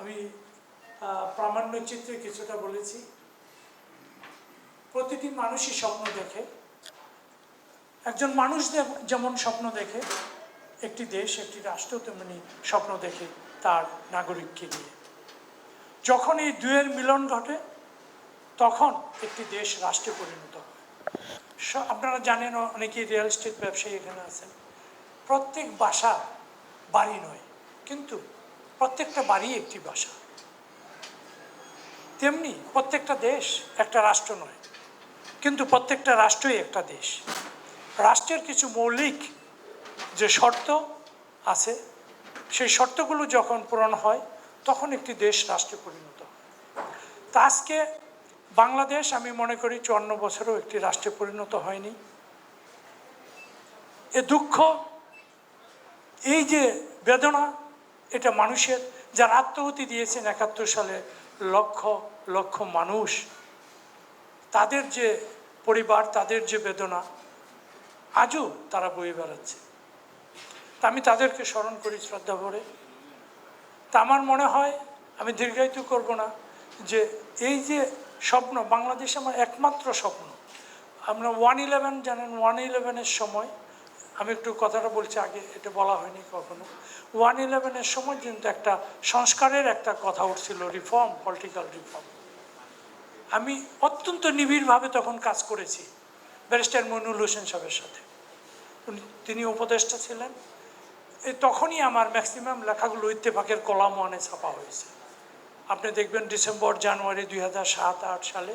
আমি প্রামাণ্য চিত্রে কিছুটা বলেছি। প্রতিটি মানুষই স্বপ্ন দেখে। একজন মানুষ যেমন স্বপ্ন দেখে, একটি দেশ, একটি রাষ্ট্র, তেমনি স্বপ্ন দেখে তার নাগরিককে নিয়ে। যখন এই দুয়ের মিলন ঘটে, তখন একটি দেশ রাষ্ট্রে পরিণত হয়। আপনারা জানেন, অনেকেই রিয়েল এস্টেট ব্যবসায়ী এখানে আছেন। প্রত্যেক বাসা বাড়ি নয়, কিন্তু প্রত্যেকটা বাড়ি একটি ভাষা। তেমনি প্রত্যেকটা দেশ একটা রাষ্ট্র নয়, কিন্তু প্রত্যেকটা রাষ্ট্রই একটা দেশ। রাষ্ট্রের কিছু মৌলিক যে শর্ত আছে, সেই শর্তগুলো যখন পূরণ হয়, তখন একটি দেশ রাষ্ট্রে পরিণত হয়। তা আজকে বাংলাদেশ আমি মনে করি চুয়ান্ন বছরও একটি রাষ্ট্রে পরিণত হয়নি। এ দুঃখ, এই যে বেদনা এটা মানুষের, যারা আত্মহতি দিয়েছেন একাত্তর সালে লক্ষ লক্ষ মানুষ, তাদের যে পরিবার, তাদের যে বেদনা, আজও তারা বয়ে বেড়াচ্ছে। তা আমি তাদেরকে স্মরণ করি শ্রদ্ধা ভরে। তা আমার মনে হয়, আমি দীর্ঘায়িত করব না, যে এই যে স্বপ্ন, বাংলাদেশ আমার একমাত্র স্বপ্ন। আমরা ওয়ান ইলেভেন, জানেন, ওয়ান ইলেভেনের সময় আমি একটু কথাটা বলছি, আগে এটা বলা হয়নি কখনো। ওয়ান ইলেভেনের সময় কিন্তু একটা সংস্কারের একটা কথা উঠছিল রিফর্ম পলিটিক্যাল রিফর্ম আমি অত্যন্ত নিবিড়ভাবে তখন কাজ করেছি, ব্যারিস্টার মনুল হোসেন সাহেবের সাথে। তিনি উপদেষ্টা ছিলেন। এই তখনই আমার ম্যাক্সিমাম লেখাগুলো ইত্তেফাকের কলাম ওয়ানে ছাপা হয়েছে। আপনি দেখবেন ডিসেম্বর, জানুয়ারি দুই হাজার সাত, আট সালে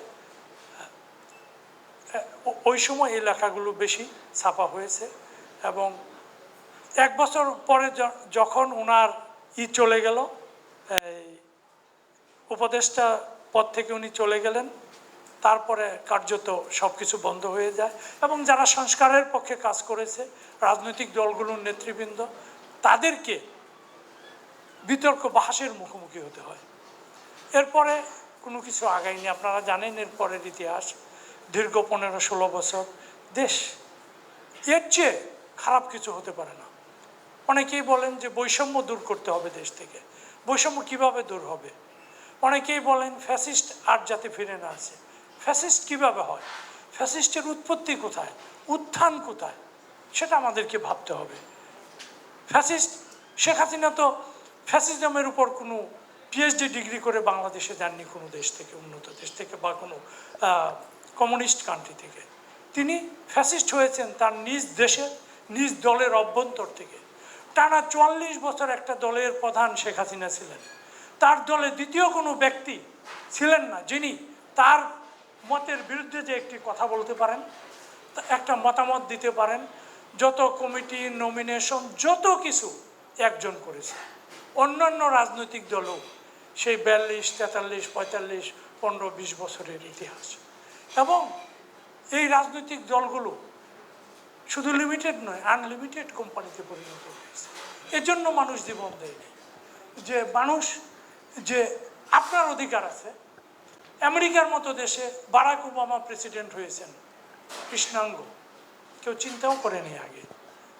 ওই সময় এই লেখাগুলো বেশি ছাপা হয়েছে। এবং এক বছর পরে যখন ওনার ই চলে গেল, এই উপদেষ্টা পদ থেকে উনি চলে গেলেন, তারপরে কার্যত সব কিছু বন্ধ হয়ে যায় এবং যারা সংস্কারের পক্ষে কাজ করেছে, রাজনৈতিক দলগুলোর নেতৃবৃন্দ, তাদেরকে বিতর্ক, বাহাসের মুখোমুখি হতে হয়। এরপরে কোনো কিছু আগায়নি, আপনারা জানেন এরপরের ইতিহাস, দীর্ঘ পনেরো ষোলো বছর, দেশ এর চেয়ে খারাপ কিছু হতে পারে না। অনেকেই বলেন যে বৈষম্য দূর করতে হবে দেশ থেকে। বৈষম্য কীভাবে দূর হবে? অনেকেই বলেন ফ্যাসিস্ট আর যাতে ফিরে না আসে। ফ্যাসিস্ট কীভাবে হয়? ফ্যাসিস্টের উৎপত্তি কোথায়? উত্থান কোথায়? সেটা আমাদেরকে ভাবতে হবে। ফ্যাসিস্ট, শেখ হাসিনা তো ফ্যাসিজমের উপর কোনো পিএইচডি ডিগ্রি করে বাংলাদেশে যাননি কোনো দেশ থেকে, উন্নত দেশ থেকে বা কোনো কমিউনিস্ট কান্ট্রি থেকে। তিনি ফ্যাসিস্ট হয়েছেন তার নিজ দেশের নিজ দলের অভ্যন্তর থেকে। টানা চুয়াল্লিশ বছর একটা দলের প্রধান শেখ হাসিনা ছিলেন। তার দলে দ্বিতীয় কোনো ব্যক্তি ছিলেন না, যিনি তার মতের বিরুদ্ধে যে একটি কথা বলতে পারেন একটা মতামত দিতে পারেন, যত কমিটি নমিনেশন যত কিছু একজন করেছে। অন্যান্য রাজনৈতিক দলও সেই বিয়াল্লিশ, তেতাল্লিশ, পঁয়তাল্লিশ, পনেরো, বিশ বছরের ইতিহাস। এবং এই রাজনৈতিক দলগুলো শুধু লিমিটেড নয় আনলিমিটেড কোম্পানিতে পরিণত হয়েছে। এজন্য মানুষ জীবন দেয়নি যে মানুষ, যে আপনার অধিকার আছে, আমেরিকার মতো দেশে বারাক ওবামা প্রেসিডেন্ট হয়েছেন, কৃষ্ণাঙ্গ। কেউ চিন্তাও করেনি আগে।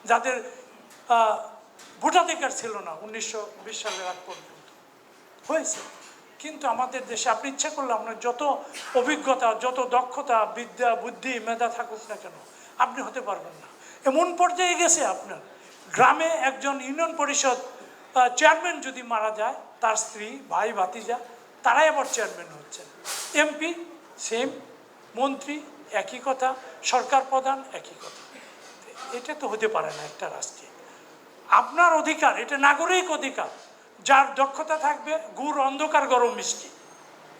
যাদের ভোটাধিকার ছিল না উনিশশো বিশ সালের আগ পর্যন্ত। হয়েছে। কিন্তু আমাদের দেশে আপনি ইচ্ছা করলে আপনার যত অভিজ্ঞতা, যত দক্ষতা, বিদ্যা, বুদ্ধি, মেধা থাকুক না কেন আপনি হতে পারবেন না। এমন পর্যায়ে গেছে আপনার। গ্রামে একজন ইউনিয়ন পরিষদ চেয়ারম্যান যদি মারা যায়, তার স্ত্রী, ভাই, ভাতিজা, তারাই আবার চেয়ারম্যান হচ্ছেন। এমপি, সেম, মন্ত্রী, একই কথা, সরকার প্রধান, একই কথা। এটা তো হতে পারে না একটা রাষ্ট্রে। আপনার অধিকার, এটা নাগরিক অধিকার। যার দক্ষতা থাকবে, গুড় অন্ধকার, গরম, মিষ্টি।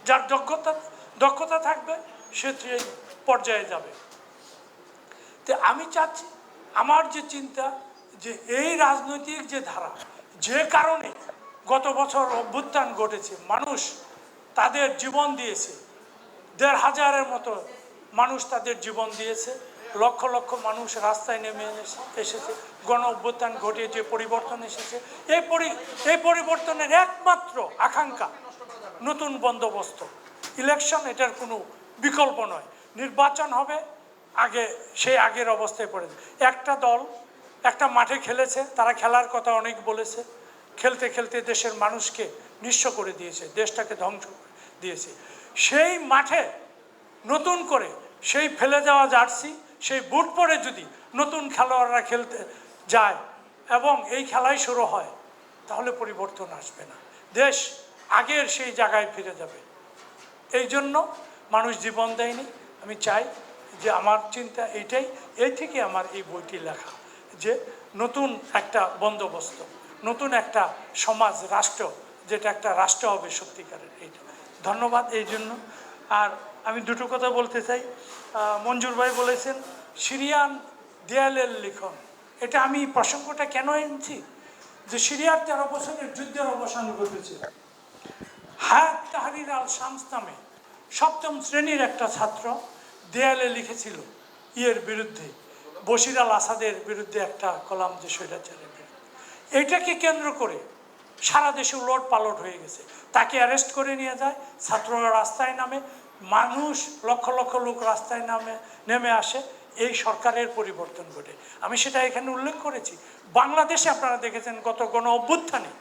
যার দক্ষতা দক্ষতা থাকবে, সে পর্যায়ে যাবে। তো আমি চাচ্ছি, আমার যে চিন্তা, যে এই রাজনৈতিক যে ধারা, যে কারণে গত বছর অভ্যুত্থান ঘটেছে, মানুষ তাদের জীবন দিয়েছে। দেড় হাজারের মতো মানুষ তাদের জীবন দিয়েছে। লক্ষ লক্ষ মানুষ রাস্তায় নেমে এসেছে। গণ অভ্যুত্থান ঘটিয়ে যে পরিবর্তন এসেছে, এই পরি এই পরিবর্তনের একমাত্র আকাঙ্ক্ষা নতুন বন্দোবস্ত। ইলেকশন এটার কোনো বিকল্প নয়। নির্বাচন হবে আগে, সেই আগের অবস্থায় পড়ে একটা দল, একটা মাঠে খেলেছে, তারা খেলার কথা অনেক বলেছে। খেলতে খেলতে দেশের মানুষকে নিঃস্ব করে দিয়েছে, দেশটাকে ধ্বংস দিয়েছে। সেই মাঠে নতুন করে সেই ফেলে যাওয়া জার্সি, সেই বুট পরে যদি নতুন খেলোয়াড়রা খেলতে যায় এবং এই খেলাই শুরু হয়, তাহলে পরিবর্তন আসবে না। দেশ আগের সেই জায়গায় ফিরে যাবে। এই জন্য মানুষ জীবন দেয়নি। আমি চাই যে আমার চিন্তা এইটাই, এই থেকে আমার এই বইটি লেখা। যে নতুন একটা বন্দোবস্ত, নতুন একটা সমাজ, রাষ্ট্র, যেটা একটা রাষ্ট্র হবে সত্যিকারের এইটা। ধন্যবাদ এই জন্য। আর আমি দুটো কথা বলতে চাই। মঞ্জুর ভাই বলেছেন, সিরিয়ান দেয়ালের লিখন। এটা আমি প্রসঙ্গটা কেন এনেছি? যে সিরিয়ার তেরো বছরের যুদ্ধের অবসান ঘটেছে। হায়াত তাহারির আল শামস নামে সপ্তম শ্রেণির একটা ছাত্র দেয়ালে লিখেছিল, ইয়ের বিরুদ্ধে, বশির আল আসাদের বিরুদ্ধে একটা কলাম যে স্বৈরাচারের বিরুদ্ধে। এইটাকে কেন্দ্র করে সারা দেশে উলট পালট হয়ে গেছে। তাকে অ্যারেস্ট করে নিয়ে যায়, ছাত্ররা রাস্তায় নামে, মানুষ, লক্ষ লক্ষ লোক রাস্তায় নামে, নেমে আসে। এই সরকারের পরিবর্তন ঘটে। আমি সেটা এখানে উল্লেখ করেছি। বাংলাদেশে আপনারা দেখেছেন গত গণ অভ্যুত্থানে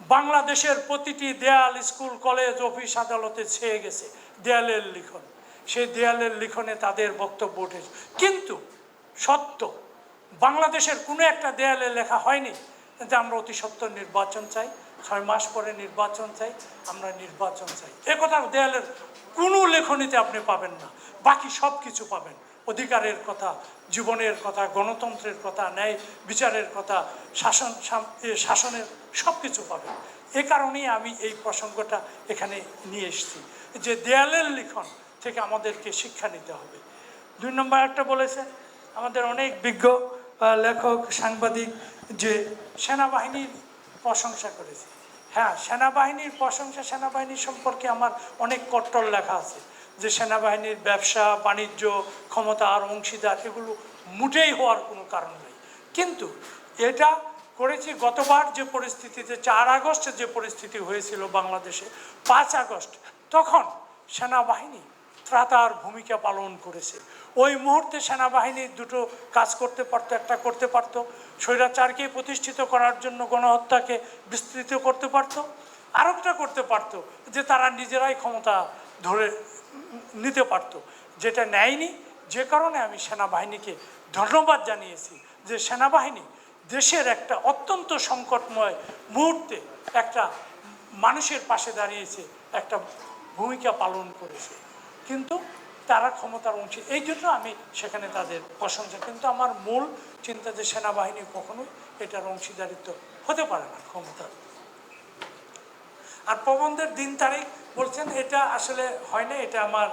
বাংলাদেশের প্রতিটি দেয়াল, স্কুল, কলেজ, অফিস আদালতে ছেয়ে গেছে। দেয়ালের লিখন। সেই দেয়ালের লিখনে তাদের বক্তব্য উঠেছে। কিন্তু সত্য, বাংলাদেশের কোনো একটা দেয়ালে লেখা হয়নি যে আমরা অতি সত্তর নির্বাচন চাই, ছয় মাস পরে নির্বাচন চাই, আমরা নির্বাচন চাই। এ কথা দেয়ালের কোনো লেখনীতে আপনি পাবেন না, বাকি সব কিছু পাবেন। অধিকারের কথা, জীবনের কথা, গণতন্ত্রের কথা, ন্যায় বিচারের কথা, শাসন শাসনের সব কিছু পাবেন। এ কারণেই আমি এই প্রসঙ্গটা এখানে নিয়ে এসেছি যে দেয়ালের লিখন থেকে আমাদেরকে শিক্ষা নিতে হবে। দুই নম্বর একটা বলেছেন আমাদের অনেক বিজ্ঞ লেখক, সাংবাদিক যে সেনাবাহিনীর প্রশংসা করেছে। হ্যাঁ সেনাবাহিনীর প্রশংসা, সেনাবাহিনী সম্পর্কে আমার অনেক কট্টর লেখা আছে যে সেনাবাহিনীর ব্যবসা, বাণিজ্য, ক্ষমতা আর অংশীদার এগুলো মুটেই হওয়ার কোনো কারণ নেই। কিন্তু এটা করেছি গতবার যে পরিস্থিতিতে, চার আগস্টে যে পরিস্থিতি হয়েছিল বাংলাদেশে, পাঁচ আগস্ট, তখন সেনাবাহিনী ত্রাতার ভূমিকা পালন করেছে। ওই মুহূর্তে সেনাবাহিনীর দুটো কাজ করতে পারতো, একটা করতে পারতো। স্বৈরাচারকে প্রতিষ্ঠিত করার জন্য গণহত্যাকে বিস্তৃত করতে পারতো। আরেকটা করতে পারতো যে তারা নিজেরাই ক্ষমতা ধরে নিতে পারতো, যেটা নেয়নি। যে কারণে আমি সেনাবাহিনীকে ধন্যবাদ জানিয়েছি যে সেনাবাহিনী দেশের একটা অত্যন্ত সংকটময় মুহূর্তে একটা মানুষের পাশে দাঁড়িয়েছে, একটা ভূমিকা পালন করেছে। কিন্তু তারা ক্ষমতার অংশী। এই জন্য আমি সেখানে তাদের প্রশংসা, কিন্তু আমার মূল চিন্তা যে সেনাবাহিনী কখনোই এটার অংশীদারিত্ব হতে পারে না ক্ষমতার আর প্রবন্ধের দিন তারিখ বলছেন, এটা আসলে হয় না এটা আমার